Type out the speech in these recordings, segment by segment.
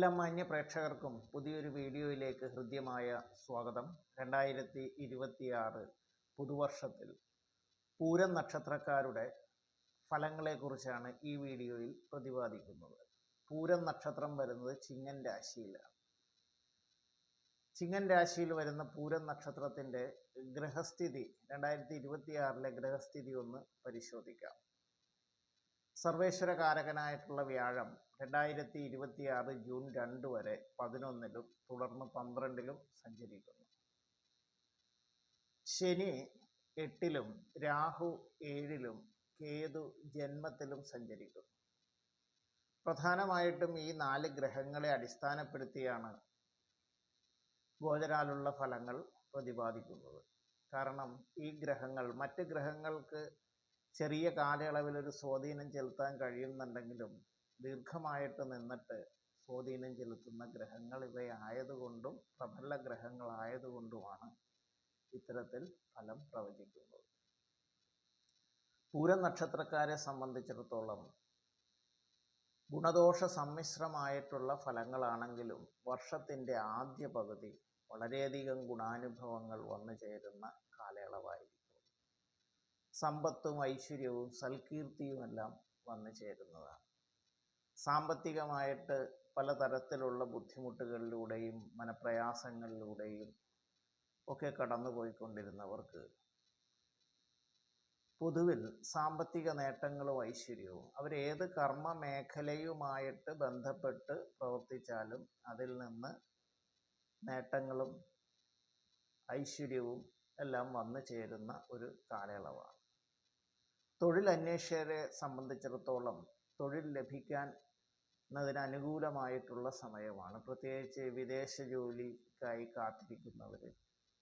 എല്ലാ മാന്യ പ്രേക്ഷകർക്കും പുതിയൊരു വീഡിയോയിലേക്ക് ഹൃദ്യമായ സ്വാഗതം. രണ്ടായിരത്തി ഇരുപത്തിയാറ് പുതുവർഷത്തിൽ പൂരം നക്ഷത്രക്കാരുടെ ഫലങ്ങളെക്കുറിച്ചാണ് ഈ വീഡിയോയിൽ പ്രതിപാദിക്കുന്നത്. പൂരം നക്ഷത്രം വരുന്നത് ചിങ്ങൻ രാശിയിലാണ്. ചിങ്ങൻ രാശിയിൽ വരുന്ന പൂരം നക്ഷത്രത്തിന്റെ ഗ്രഹസ്ഥിതി രണ്ടായിരത്തി ഇരുപത്തിയാറിലെ ഗ്രഹസ്ഥിതി ഒന്ന് പരിശോധിക്കാം. സർവേശ്വരകാരകനായിട്ടുള്ള വ്യാഴം രണ്ടായിരത്തി ഇരുപത്തിയാറ് ജൂൺ രണ്ട് വരെ പതിനൊന്നിലും തുടർന്ന് പന്ത്രണ്ടിലും സഞ്ചരിക്കുന്നു. ശനി എട്ടിലും രാഹു ഏഴിലും കേതു ജന്മത്തിലും സഞ്ചരിക്കുന്നു. പ്രധാനമായിട്ടും ഈ നാല് ഗ്രഹങ്ങളെ അടിസ്ഥാനപ്പെടുത്തിയാണ് ഗോചരാലുള്ള ഫലങ്ങൾ പ്രതിപാദിക്കുന്നത്. കാരണം ഈ ഗ്രഹങ്ങൾ മറ്റ് ഗ്രഹങ്ങൾക്ക് ചെറിയ കാലയളവിൽ ഒരു സ്വാധീനം ചെലുത്താൻ കഴിയുന്നുണ്ടെങ്കിലും ദീർഘമായിട്ട് നിന്നിട്ട് സ്വാധീനം ചെലുത്തുന്ന ഗ്രഹങ്ങൾ ഇവയായതുകൊണ്ടും പ്രബല ഗ്രഹങ്ങളായതുകൊണ്ടുമാണ് ഇത്തരത്തിൽ ഫലം പ്രവചിക്കുന്നത്. പൂരം നക്ഷത്രക്കാരെ സംബന്ധിച്ചിടത്തോളം ഗുണദോഷ സമ്മിശ്രമായിട്ടുള്ള ഫലങ്ങളാണെങ്കിലും വർഷത്തിന്റെ ആദ്യ പകുതി വളരെയധികം ഗുണാനുഭവങ്ങൾ വന്നു ചേരുന്ന കാലയളവായിരിക്കും സമ്പത്തും ഐശ്വര്യവും സൽകീർത്തിയുമെല്ലാം വന്നു ചേരുന്നതാണ്. സാമ്പത്തികമായിട്ട് പലതരത്തിലുള്ള ബുദ്ധിമുട്ടുകളിലൂടെയും മനപ്രയാസങ്ങളിലൂടെയും ഒക്കെ കടന്നുപോയിക്കൊണ്ടിരുന്നവർക്ക് പൊതുവിൽ സാമ്പത്തിക നേട്ടങ്ങളും ഐശ്വര്യവും അവരേത് കർമ്മ മേഖലയുമായിട്ട് ബന്ധപ്പെട്ട് പ്രവർത്തിച്ചാലും അതിൽ നിന്ന് നേട്ടങ്ങളും ഐശ്വര്യവും എല്ലാം വന്നു ചേരുന്ന ഒരു കാലയളവാണ്. തൊഴിൽ അന്വേഷകരെ സംബന്ധിച്ചിടത്തോളം തൊഴിൽ ലഭിക്കാൻ എന്നതിന് അനുകൂലമായിട്ടുള്ള സമയമാണ്. പ്രത്യേകിച്ച് വിദേശ ജോലിക്കായി കാത്തിരിക്കുന്നവർ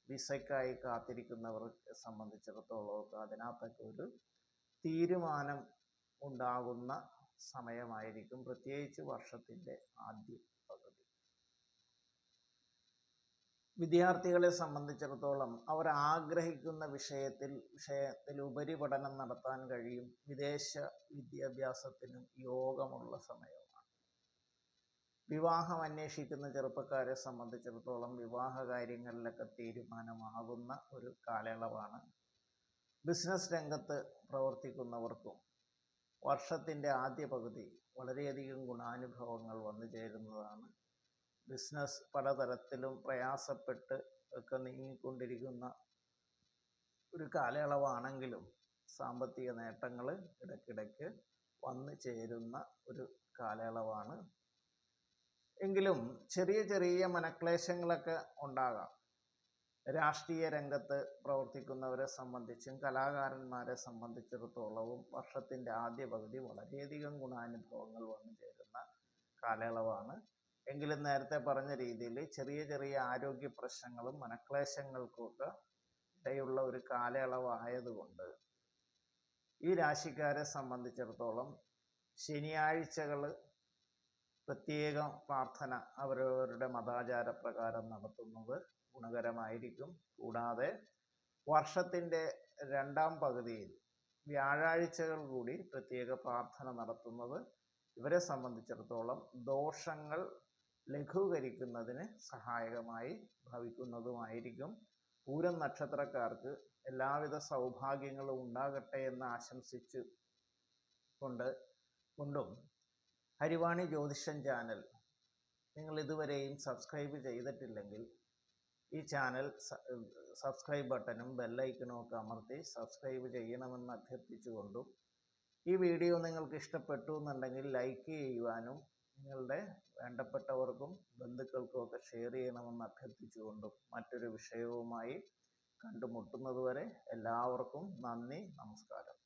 വിസയ്ക്കായി കാത്തിരിക്കുന്നവരെ സംബന്ധിച്ചിടത്തോളം അതിനകത്തൊക്കെ ഒരു തീരുമാനം ഉണ്ടാകുന്ന സമയമായിരിക്കും. പ്രത്യേകിച്ച് വർഷത്തിന്റെ ആദ്യ പകുതി. വിദ്യാർത്ഥികളെ സംബന്ധിച്ചിടത്തോളം അവർ ആഗ്രഹിക്കുന്ന വിഷയത്തിൽ വിഷയത്തിൽ ഉപരിപഠനം നടത്താൻ കഴിയും. വിദേശ വിദ്യാഭ്യാസത്തിനും യോഗമുള്ള സമയമാണ്. വിവാഹം അന്വേഷിക്കുന്ന ചെറുപ്പക്കാരെ സംബന്ധിച്ചിടത്തോളം വിവാഹ കാര്യങ്ങളിലൊക്കെ തീരുമാനമാകുന്ന ഒരു കാലയളവാണ്. ബിസിനസ് രംഗത്ത് പ്രവർത്തിക്കുന്നവർക്കും വർഷത്തിന്റെ ആദ്യ പകുതി വളരെയധികം ഗുണാനുഭവങ്ങൾ വന്നു ചേരുന്നതാണ് ബിസിനസ് പലതരത്തിലും പ്രയാസപ്പെട്ട് ഒക്കെ നീങ്ങിക്കൊണ്ടിരിക്കുന്ന ഒരു കാലയളവാണെങ്കിലും സാമ്പത്തിക നേട്ടങ്ങൾ ഇടയ്ക്കിടയ്ക്ക് വന്നു ചേരുന്ന ഒരു കാലയളവാണ്. എങ്കിലും ചെറിയ ചെറിയ മനക്ലേശങ്ങളൊക്കെ ഉണ്ടാകാം. രാഷ്ട്രീയ രംഗത്ത് പ്രവർത്തിക്കുന്നവരെ സംബന്ധിച്ചും കലാകാരന്മാരെ സംബന്ധിച്ചിടത്തോളവും വർഷത്തിന്റെ ആദ്യ പകുതി വളരെയധികം ഗുണാനുഭവങ്ങൾ വന്നു ചേരുന്ന കാലയളവാണ്. എങ്കിലും നേരത്തെ പറഞ്ഞ രീതിയിൽ ചെറിയ ചെറിയ ആരോഗ്യ പ്രശ്നങ്ങളും മനക്ലേശങ്ങൾക്കുമൊക്കെ ഇടയുള്ള ഒരു കാലയളവായതുകൊണ്ട് ഈ രാശിക്കാരെ സംബന്ധിച്ചിടത്തോളം ശനിയാഴ്ചകൾ പ്രത്യേകം പ്രാർത്ഥന അവരവരുടെ മതാചാര പ്രകാരം നടത്തുന്നത് ഗുണകരമായിരിക്കും. കൂടാതെ വർഷത്തിന്റെ രണ്ടാം പകുതിയിൽ വ്യാഴാഴ്ചകൾ കൂടി പ്രത്യേക പ്രാർത്ഥന നടത്തുന്നത് ഇവരെ സംബന്ധിച്ചിടത്തോളം ദോഷങ്ങൾ ലഘൂകരിക്കുന്നതിന് സഹായകമായി ഭവിക്കുന്നതുമായിരിക്കും. പൂരം നക്ഷത്രക്കാർക്ക് എല്ലാവിധ സൗഭാഗ്യങ്ങളും ഉണ്ടാകട്ടെ എന്ന് ആശംസിച്ചു കൊണ്ട് കൊണ്ടും ഹരിവാണി ജ്യോതിഷൻ ചാനൽ നിങ്ങൾ ഇതുവരെയും സബ്സ്ക്രൈബ് ചെയ്തിട്ടില്ലെങ്കിൽ ഈ ചാനൽ സബ്സ്ക്രൈബ് ബട്ടണും ബെല്ലൈക്കണും ഒക്കെ അമർത്തി സബ്സ്ക്രൈബ് ചെയ്യണമെന്ന് അഭ്യർത്ഥിച്ചുകൊണ്ടും ഈ വീഡിയോ നിങ്ങൾക്ക് ഇഷ്ടപ്പെട്ടു എന്നുണ്ടെങ്കിൽ ലൈക്ക് ചെയ്യുവാനും നിങ്ങളുടെ വേണ്ടപ്പെട്ടവർക്കും ബന്ധുക്കൾക്കും ഒക്കെ ഷെയർ ചെയ്യണമെന്ന് അഭ്യർത്ഥിച്ചുകൊണ്ടും മറ്റൊരു വിഷയവുമായി കണ്ടുമുട്ടുന്നതുവരെ എല്ലാവർക്കും നന്ദി നമസ്കാരം.